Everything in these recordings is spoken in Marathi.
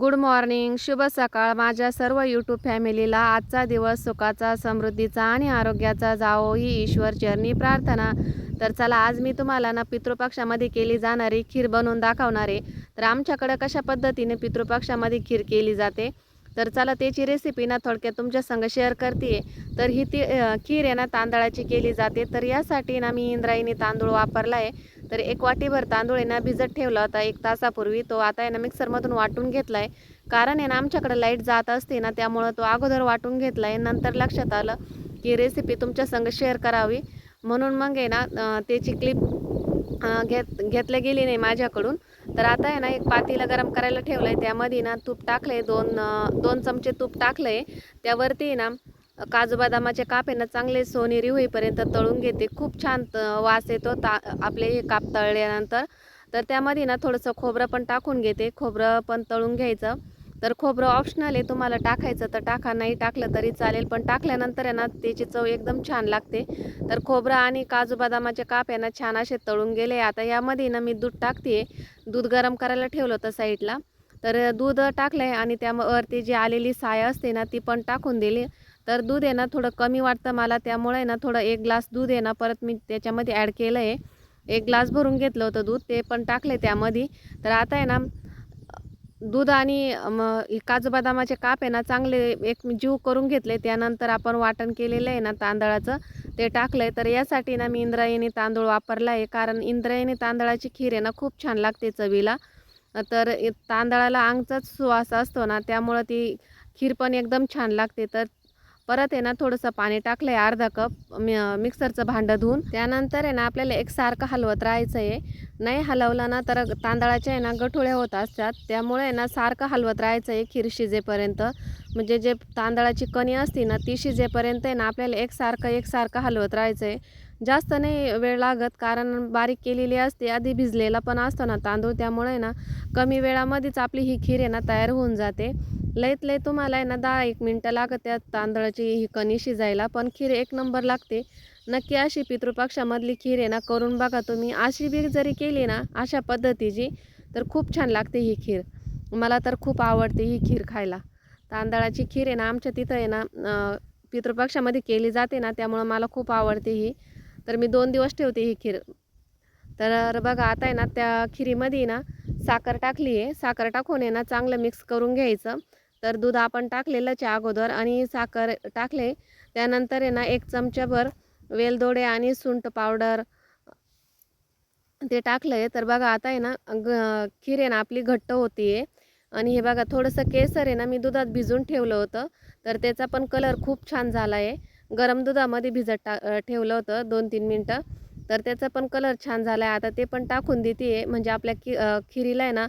गुड मॉर्निंग शुभ सकाळ. माझ्या सर्व यूट्यूब फॅमिलीला आजचा दिवस सुखाचा समृद्धीचा आणि आरोग्याचा जावो ही ईश्वर चरणी प्रार्थना. तर चला आज मी तुम्हाला ना पितृपक्षामध्ये केली जाणारी खीर बनवून दाखवणारे. तर आमच्याकडं कशा पद्धतीने पितृपक्षामध्ये खीर केली जाते? तर चला त्याची रेसिपी ना थोडक्यात तुमच्या संग शेअर करते तर ही ती खीर आहे ना तांदळाची केली जाते. तर यासाठी ना मी इंद्रायणी तांदूळ वापरला आहे तर एक वाटीभर तांदूळ आहे ना भिजत ठेवला होता एक तासापूर्वी. तो आता आहे ना मिक्सरमधून वाटून घेतला आहे कारण आहे ना आमच्याकडे लाइट जात असते ना त्यामुळं तो अगोदर वाटून घेतला आहे नंतर लक्षात आलं की रेसिपी तुमच्या संग शेअर करावी. म्हणून मग आहे ना त्याची क्लिप घेत घेतल्या गेली नाही माझ्याकडून. तर आता आहे ना एक पातीला गरम करायला ठेवलं आहे त्यामध्ये ना तूप टाकलं आहे दोन दोन चमचे तूप टाकलं आहे त्यावरती आहे ना काजू बदामाचे काप आहे ना चांगले सोनेरी होईपर्यंत तळून घेते. खूप छान वास येतो ता आपले हे काप तळल्यानंतर. तर त्यामध्ये ना थोडंसं खोबरं पण टाकून घेते. खोबरं पण तळून घ्यायचं. तर खोबरं ऑप्शनल आहे तुम्हाला टाकायचं तर टाका. नाही टाकलं तरी चालेल. पण टाकल्यानंतर आहे ना त्याची चव एकदम छान लागते. तर खोबरं आणि काजू बदामाचे काप आहे ना छान असे तळून गेले. आता यामध्ये ना मी दूध टाकते दूध गरम करायला ठेवलं होतं साईडला. तर दूध टाकलं आहे आणि त्यावरती जी आलेली साय असते ना ती पण टाकून दिली. तर दूध आहे ना थोडं कमी वाटतं मला. त्यामुळे ना थोडं एक ग्लास दूध आहे ना परत मी त्याच्यामध्ये ॲड केलं आहे एक ग्लास भरून घेतलं होतं दूध ते पण टाकले त्यामध्ये. तर आता आहे ना दूध आणि काजू बदामाचे काप आहे ना चांगले एक जीव करून घेतले. त्यानंतर आपण वाटण केलेलं आहे ना तांदळाचं ते टाकलं आहे तर यासाठी ना मी इंद्रायणी तांदूळ वापरला आहे. कारण इंद्रायणी तांदळाची खीर आहे ना खूप छान लागते चवीला. तर तांदळाला अंगचाच सुवास असतो ना त्यामुळं ती खीर पण एकदम छान लागते. तर परत आहे ना थोडंसं पाणी टाकलं आहे अर्धा कप मिक्सरचं भांडं धुवून. त्यानंतर आहे ना आपल्याला एकसारखं हलवत राहायचं आहे नाही हलवलं ना तर तांदळाच्या आहे ना गठुळ्या होत असतात. त्यामुळे आहे ना सारखं हलवत राहायचं आहे खीर शिजेपर्यंत. म्हणजे जे तांदळाची कणी असते ना ती शिजेपर्यंत आहे ना आपल्याला एकसारखं एकसारखं हलवत राहायचं आहे जास्त नाही वेळ लागत कारण बारीक केलेली असते आधी भिजलेला पण असतो ना तांदूळ त्यामुळे ना कमी वेळामध्येच आपली ही खीर आहे ना तयार होऊन जाते. लईत लई तुम्हाला आहे ना दहा एक मिनटं लागत त्या तांदळाची ही कणी शिजायला पण खीर एक नंबर लागते. नक्की अशी पितृपक्षामधली खीर आहे ना करून बघा तुम्ही. अशी बी जरी केली ना अशा पद्धतीची तर खूप छान लागते ही खीर. मला तर खूप आवडते ही खीर खायला. तांदळाची खीर आहे ना आमच्या तिथं आहे ना पितृपक्षामध्ये केली जाते ना त्यामुळं मला खूप आवडते ही. तर मी दोन दिवस ठेवते ही खीर. तर बघा आता आहे ना त्या खिरीमध्ये ना साखर टाकली आहे. साखर टाकून आहे ना चांगलं मिक्स करून घ्यायचं. तर दूध आपण टाकलेलंच आहे अगोदर आणि साखर टाकले. त्यानंतर आहे ना एक चमच्याभर वेलदोडे आणि सुंट पावडर ते टाकलं आहे तर बघा आता आहे ना ग खीर आहे ना आपली घट्ट होती आहे आणि हे बघा थोडंसं केसर आहे ना मी दुधात भिजून ठेवलं होतं. तर त्याचा पण कलर खूप छान झाला आहे गरम दुधामध्ये भिजत टा ठेवलं होतं दोन तीन मिनटं. तर त्याचा पण कलर छान झाला आहे आता ते पण टाकून देते आहे म्हणजे आपल्या की खिरीला आहे ना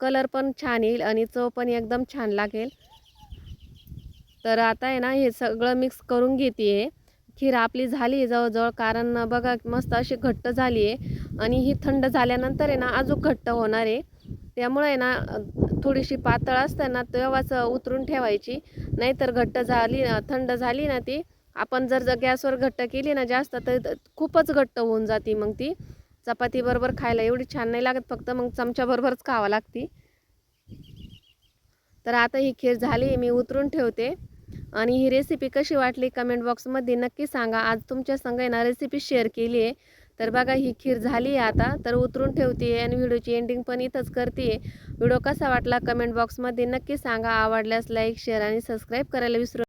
कलर पण छान येईल आणि चव पण एकदम छान लागेल. तर आता आहे ना हे सगळं मिक्स करून घेते आहे खीर आपली झाली आहे जवळजवळ कारण बघा मस्त अशी घट्ट झाली आहे आणि ही थंड झाल्यानंतर आहे ना अजून घट्ट होणार आहे. त्यामुळे आहे ना थोडीशी पातळ असताना तेव्हाच उतरून ठेवायची. नाहीतर घट्ट झाली थंड झाली ना ती आपण जर गॅसवर घट्ट केली ना जास्त तर खूपच घट्ट होऊन जाते मग ती. चपाती बरोबर खायला एवढी छान नाही लागत फक्त मग चमच्याबरोबरच खावं लागते. तर आता ही खीर झाली मी उतरून ठेवते. आणि ही रेसिपी कशी वाटली कमेंट बॉक्समध्ये नक्की सांगा. आज तुमच्या संग ना रेसिपी शेअर केली आहे. तर बघा ही खीर झाली आहे आता. तर उतरून ठेवते आहे आणि व्हिडिओची एंडिंग पण इथंच करते. व्हिडिओ कसा वाटला कमेंट बॉक्समध्ये नक्की सांगा. आवडल्यास लाईक शेअर आणि सबस्क्राईब करायला विसरू